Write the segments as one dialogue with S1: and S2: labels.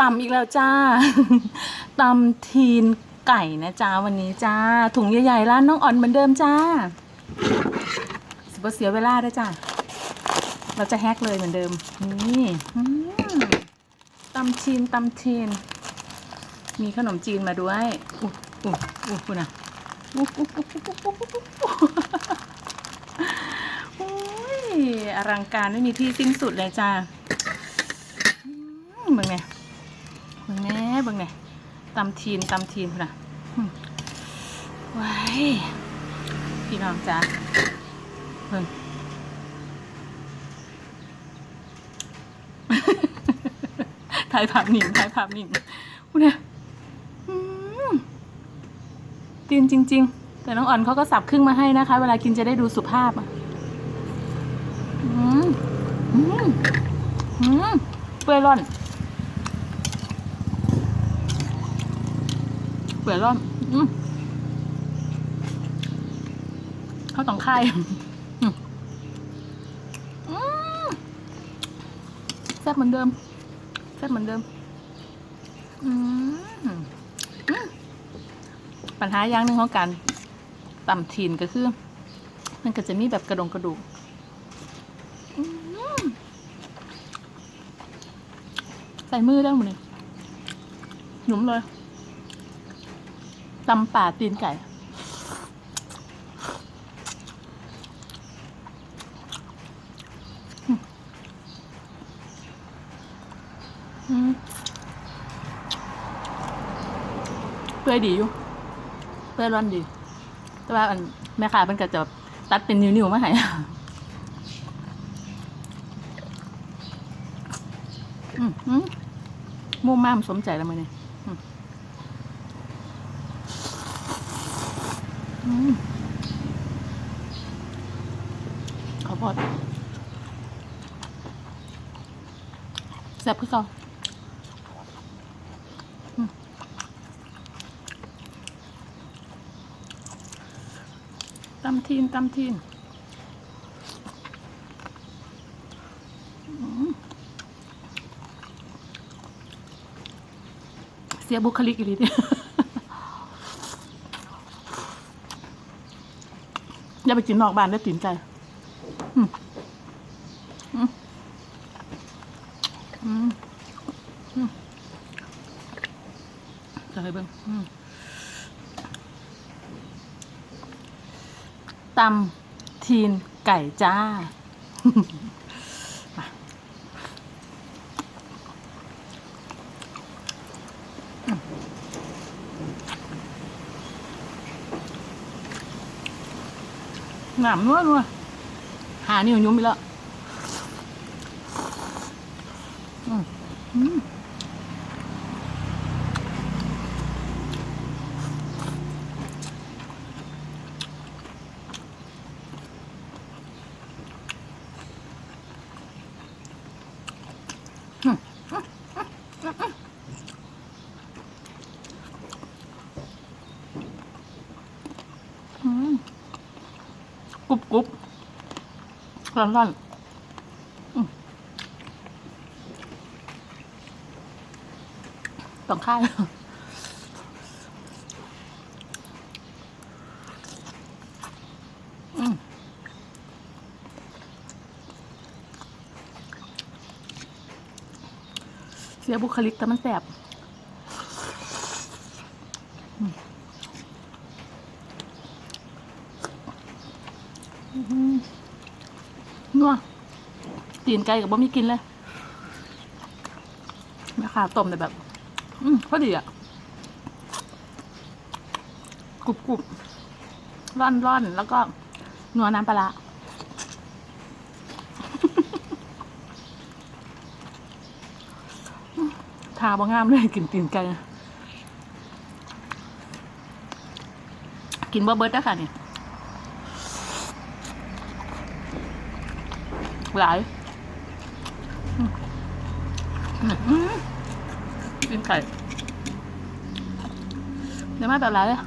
S1: ตำอีกแล้วจ้าตำทีนไก่นะจ้าวันนี้จ้า ถุงใหญ่ๆร้านน้องอ่อนเหมือนเดิมจ้าสิบเสียเวลาด้วยจ้าเราจะแฮกเลยเหมือนเดิม นี่ตำชีนตำชีน มีขนมจีนมาด้วยอุ๊อุ๊อุ๊คุณอะอุ๊ยอลังการไม่มีที่สิ้นสุดเลยจ้าอืมเบิ่งไง บิ่งแน่เบิ่งไงตำทีนตำทีนคุณอะไว้ายพี่น้องจ้าเบิ่งถ่ายภาพนิ่งถ่ายภาพนิ่งพูเนี่ยตีนจริง ๆ แต่น้องอ่อนเขาก็สับครึ่งมาให้นะคะ เวลากินจะได้ดูสุภาพอะอืมอืมอืมเปื่อยร่อน ปื่อยร่อนอืมเขาต้องค่ายแซ่บเหมือนเดิมแซ่บเหมือนเดิมปัญหาอย่างหนึ่งของการต่ำทีนก็คือ มันก็จะมีแบบกระดงกระดูกใส่มือได้หมดเลยหนุ่มเลย ตำป่าตีนไก่ เปื่อยดีอยู่ เปื่อยร้อนดี แต่ว่าอันแม่ค้ามันก็จะตัดเป็นนิ้วๆมาให้อืมอืมมุ่มม่ามสมใจแล้วมั้ยเนี่ยอืมอืม ข้าวโพดแซ่บคือเก่าตำทีนตำทีนเสียบุคลิกอีหลีเดิ อย่าไปกินนอกบ้านได้อตื่นใจอืมอืมอืมอืมจะให้เบิ่งอืมตำทีนไก่จ้ามา หนามนัวนัวหานิ่วยุ่มไปแล้วอืมอืมอืมกรุบกรุบ ร้อนร้อนต้องค่ายเสียบุคลิกแต่มันแสบ นัวตีนไก่กับบ่มีกินเลยแม่ค้าต้มแต่แบบ อืมพอดีอะกรุบกรุบร่อนร่อนแล้วก็นัวน้ำปลาทาบ่งามเลยกินตีนไก่กินบ่เบิร์ดแล้วค่ะเนี่ย หลายกินไก่เดี๋ยวมาแบบไรเลย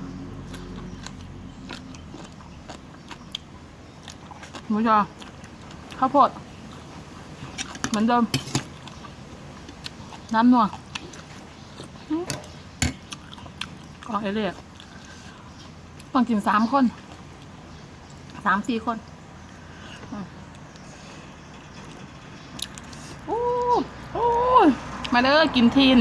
S1: หมูยอข้าวโพดเหมือนเดิม น้ำนัวกองเอเลียต้องกินสามคน สามสี่คนอืมโอ้โอ้ย มาเด้อกินทีน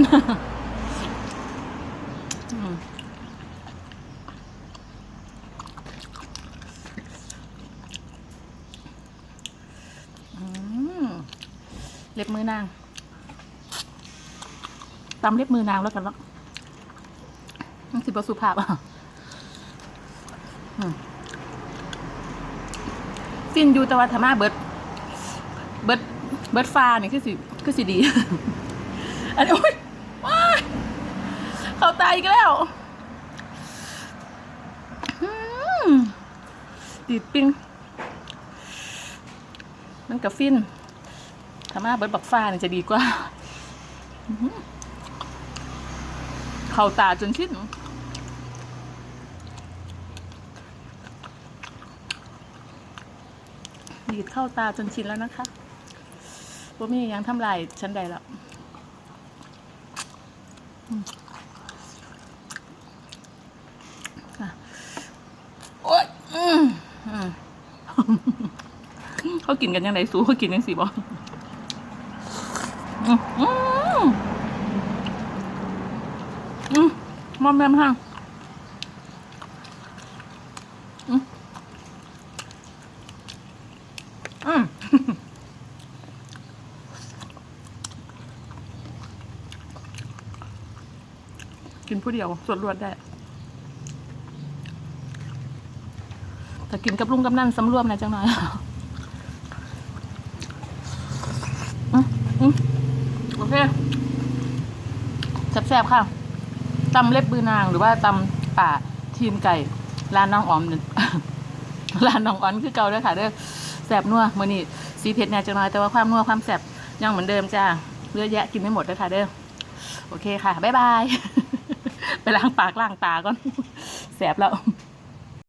S1: เล็บมือนางตำเล็บมือนางแล้วกันเนาะมันสิบสุภาพอะอืมฟินอยู่แต่ว่าธรรมาเบิด เบิด เบิดฟ้านี่คือสิ คือสิดี อันนี้โอ้ยว้ายเขาตายอีกแล้วดีดปิ้งมันกับฟินธรรมาเบิดบักฟ้าเนี่ยจะดีกว่า เข้าตาจนชินดีดเข้าตาจนชินแล้วนะคะว่ามียังทำลายฉันใดแล้วอืมอะ โอ๊ยอืมอืมเขากินกันยังไงสูเขากินยังสีบออืมอืมมมอมแมมห้างอืมอืม กินผู้เดียวส่วนรวดได้ แต่กินกับลุงกับนั่นสำรวมนะจังหน่อยอืมอืมโอเคแซ่บๆค่ะตำเล็บบือนางหรือว่าตำป่าทีนไก่ร้านน้องออมร้านน้องออนคือเก่าด้อค่ะเด้อแซ่บนัวมือนี้สีเผ็ดแหน่จังหน่อยแต่ว่าความนัวความแซ่บยังเหมือนเดิมจ้าเยอแยะกินไม่หมดเด้อค่ะเด้อโอเคค่ะ บ๊ายบาย ไปล้างปากล้างตาก่อน แสบแล้ว